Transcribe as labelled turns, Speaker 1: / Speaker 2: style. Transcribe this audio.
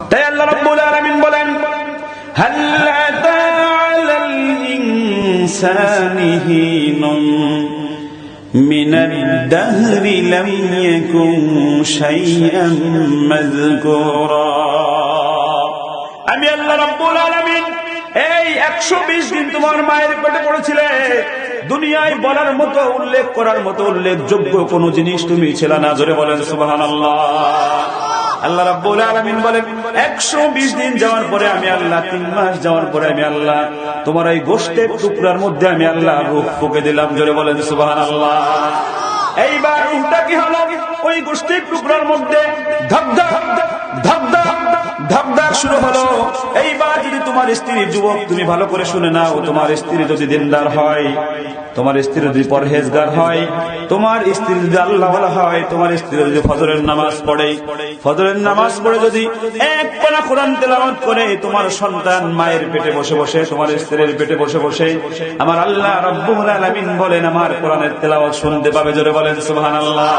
Speaker 1: তাই আল্লাহ রাব্বুল আলামিন বলেন হাল্লাতা আলাল ইনসানি আমি আল্লাহ রাব্বুল আলামিন এই একশো বিশ দিন তোমার মায়ের পেটে পড়েছিলে। দুনিয়ায় বলার মতো, উল্লেখ করার মতো, উল্লেখযোগ্য কোন জিনিস তুমি ছিল না। জোরে বলেন, সুবহানাল্লাহ। আল্লাহ রাব্বুল আলামিন বলেন, একশো বিশ দিন যাওয়ার পরে আমি আল্লাহ, তিন মাস যাওয়ার পরে আমি আল্লাহ, তোমার এই গোষ্ঠের টুকরার মধ্যে আমি আল্লাহ রূহ ফুকে দিলাম। জোরে বলেন, সুবহানাল্লাহ। এইবার রূহটা কি হলো? ওই গোষ্ঠীর টুকরার মধ্যে ধপ ধক ধপ ধক ধপ শুরু হলো। এইবার তোমার স্ত্রী, যুবক, তুমি ভালো করে শুনে নাও, তোমার স্ত্রী যদি দিনদার হয়, তোমার স্ত্রী যদি পরহেজগার হয়, তোমার স্ত্রী যদি আল্লাহ হয়, তোমার স্ত্রী যদি ফজরের নামাজ পড়ে, ফজরের নামাজ পড়ে যদি এক পানা কোরআন তেলাওয়াত করে, তোমার সন্তান মায়ের পেটে বসে বসে, তোমার স্ত্রীর পেটে বসে বসে, আমার আল্লাহ রব্বুল আলামিন বলেন, আমার কোরআনের তেলাওয়াত শুনতে পাবে, জোরে বলেন সুবহানাল্লাহ।